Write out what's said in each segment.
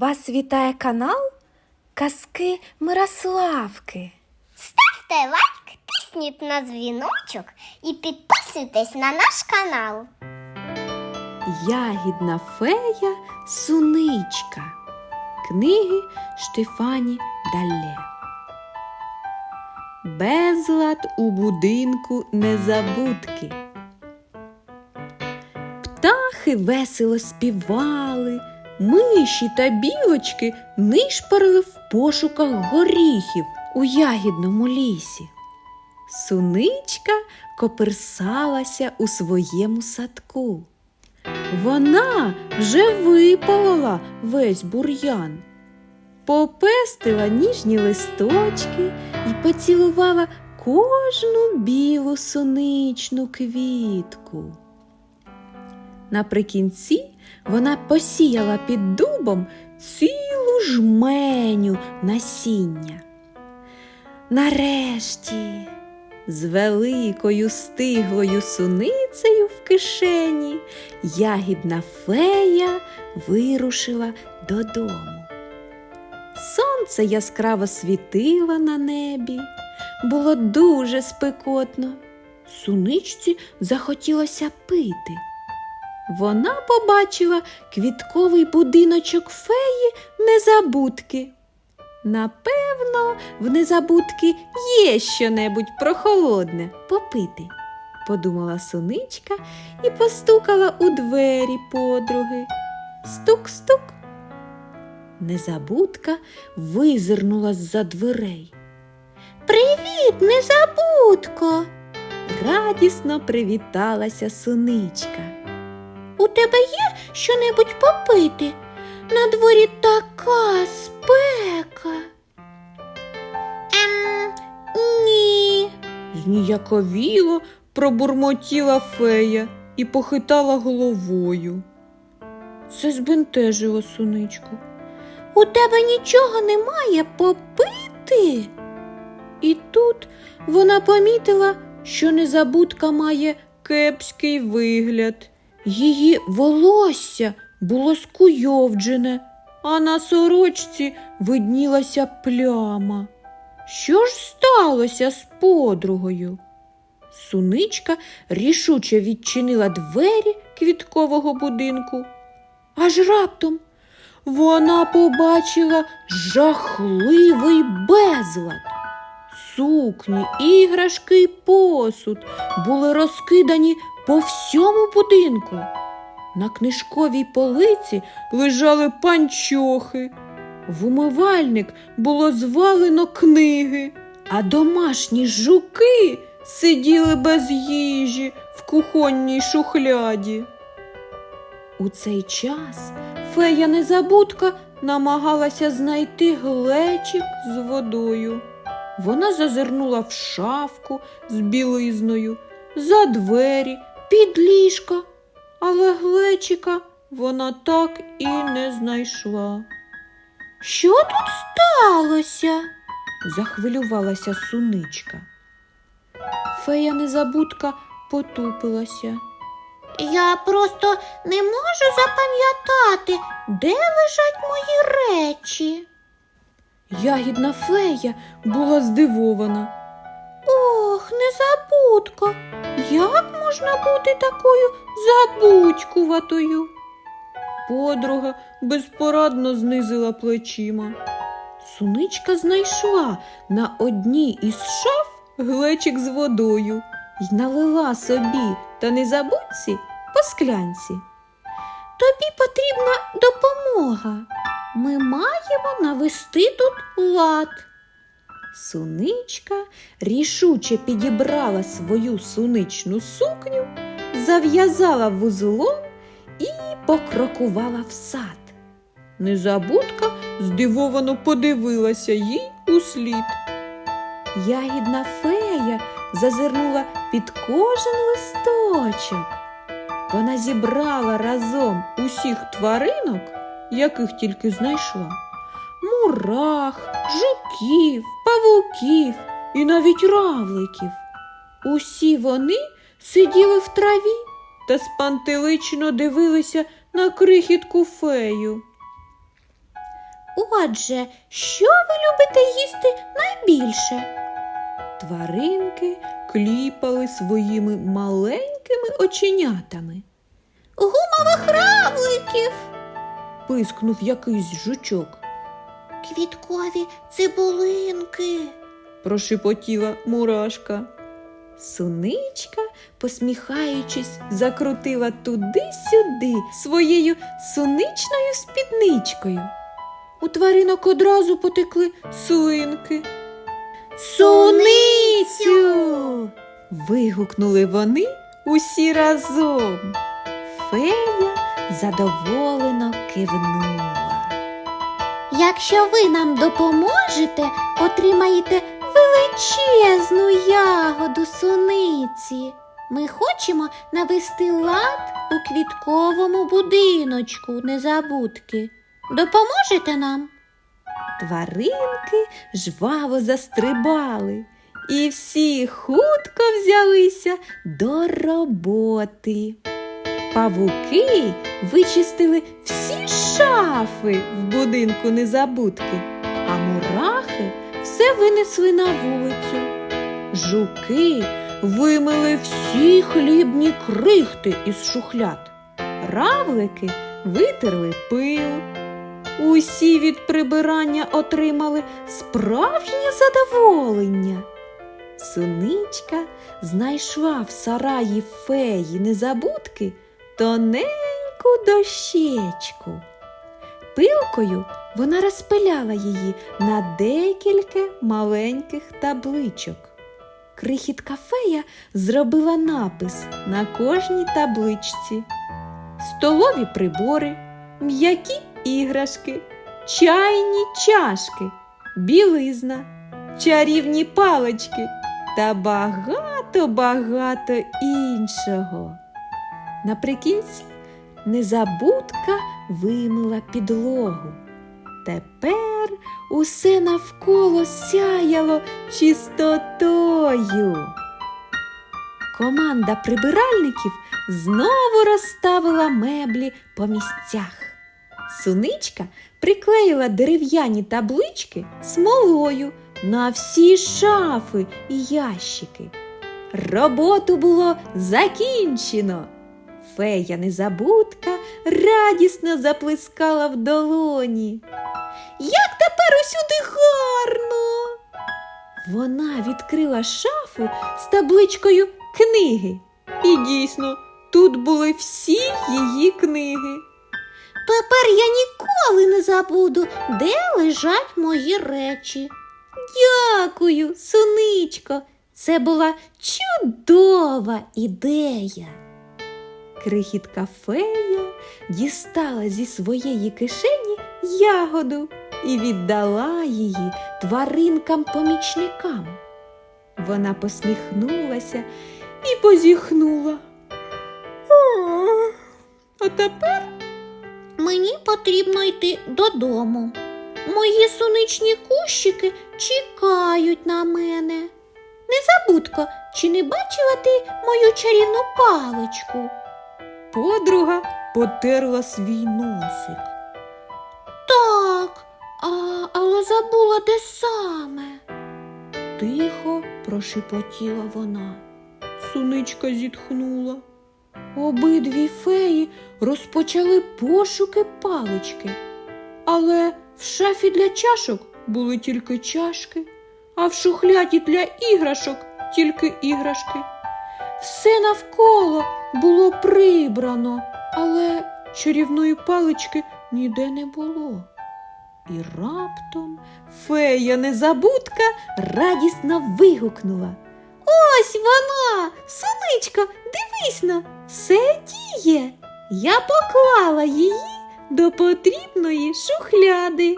Вас вітає канал Казки Мирославки. Ставте лайк, тисніть на дзвіночок і підписуйтесь на наш канал. Ягідна фея Суничка. Книги Штефані Далле. Безлад у будинку незабудки. Птахи весело співали, миші та білочки нишпарили в пошуках горіхів у ягідному лісі. Суничка коперсалася у своєму садку. Вона вже випалила весь бур'ян, попестила ніжні листочки і поцілувала кожну білу соничну квітку. Наприкінці вона посіяла під дубом цілу жменю насіння. Нарешті, з великою стиглою суницею в кишені, ягідна фея вирушила додому. Сонце яскраво світило на небі, було дуже спекотно. Суничці захотілося пити. Вона побачила квітковий будиночок феї незабудки. Напевно, в незабудки є щонебудь прохолодне попити, подумала суничка і постукала у двері подруги. Стук-стук. Незабудка визирнула з-за дверей. Привіт, незабудко! Радісно привіталася суничка. У тебе є щонебудь попити? На дворі така спека. Ем, ні. Зніяковіло пробурмотіла фея і похитала головою. Це збентежило суничку. У тебе нічого немає попити? І тут вона помітила, що незабудка має кепський вигляд. Її волосся було скуйовджене, а на сорочці виднілася пляма. Що ж сталося з подругою? Суничка рішуче відчинила двері квіткового будинку. Аж раптом вона побачила жахливий безлад. Сукні, іграшки й посуд були розкидані по всьому будинку. На книжковій полиці лежали панчохи. В умивальник було звалено книги, а домашні жуки сиділи без їжі в кухонній шухляді. У цей час фея незабудка намагалася знайти глечик з водою. Вона зазирнула в шафку з білизною, за двері, під ліжка, але глечика вона так і не знайшла. Що тут сталося? захвилювалася суничка. Фея незабудка потупилася. Я просто не можу запам'ятати, де лежать мої речі. Ягідна фея була здивована. Ох, незабудко, як можна бути такою забудькуватою? Подруга безпорадно знизила плечима. Суничка знайшла на одній із шаф глечик з водою й налила собі та незабудці по склянці. Тобі потрібна допомога. Ми маємо навести тут лад. Суничка рішуче підібрала свою суничну сукню, зав'язала вузлом і покрокувала в сад. Незабудка здивовано подивилася їй у слід. Ягідна фея зазирнула під кожен листочок. Вона зібрала разом усіх тваринок, яких тільки знайшла, мурах, жуків, павуків і навіть равликів. Усі вони сиділи в траві та спантелично дивилися на крихітку фею. Отже, що ви любите їсти найбільше? Тваринки кліпали своїми маленькими оченятами. Гумових равликів. пискнув якийсь жучок. Квіткові цибулинки. прошепотіла мурашка. Суничка, посміхаючись, закрутила туди-сюди своєю суничною спідничкою. У тваринок одразу потекли слинки. Суницю. вигукнули вони усі разом. Фея задоволено кивнула. Якщо ви нам допоможете, отримаєте величезну ягоду суниці. Ми хочемо навести лад у квітковому будиночку незабудки. Допоможете нам? Тваринки жваво застрибали, і всі хутко взялися до роботи. Павуки вичистили всі шафи в будинку незабудки, а мурахи все винесли на вулицю. Жуки вимили всі хлібні крихти із шухляд. Равлики витерли пил. Усі від прибирання отримали справжнє задоволення. Суничка знайшла в сараї феї незабудки тоненьку дощечку. Пилкою вона розпиляла її на декілька маленьких табличок. Крихітка фея зробила напис на кожній табличці. Столові прибори, м'які іграшки, чайні чашки, білизна, чарівні палички та багато-багато іншого. Наприкінці незабудка вимила підлогу. Тепер усе навколо сяяло чистотою. Команда прибиральників знову розставила меблі по місцях. Суничка приклеїла дерев'яні таблички смолою на всі шафи і ящики. Роботу було закінчено. Фея незабудка радісно заплескала в долоні. Як тепер усюди гарно! Вона відкрила шафу з табличкою книги. І дійсно, тут були всі її книги. Тепер я ніколи не забуду, де лежать мої речі. Дякую, соничко. Це була чудова ідея. Крихітка фея дістала зі своєї кишені ягоду і віддала її тваринкам-помічникам. Вона посміхнулася і позіхнула. «А, тепер Мені потрібно йти додому. Мої сонячні кущики чекають на мене. Незабудко, чи не бачила ти мою чарівну паличку? Подруга потерла свій носик. Так, а, але забула де саме. Тихо прошепотіла вона. Суничка зітхнула. Обидві феї розпочали пошуки палички. Але в шафі для чашок були тільки чашки, а в шухляді для іграшок тільки іграшки. Все навколо було прибрано, але чарівної палички ніде не було. І раптом фея незабудка радісно вигукнула. Ось вона, сонечко, дивись на, все діє. Я поклала її до потрібної шухляди.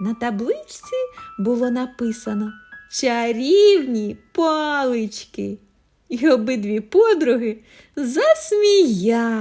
На табличці було написано чарівні палички. І обидві подруги засміялись.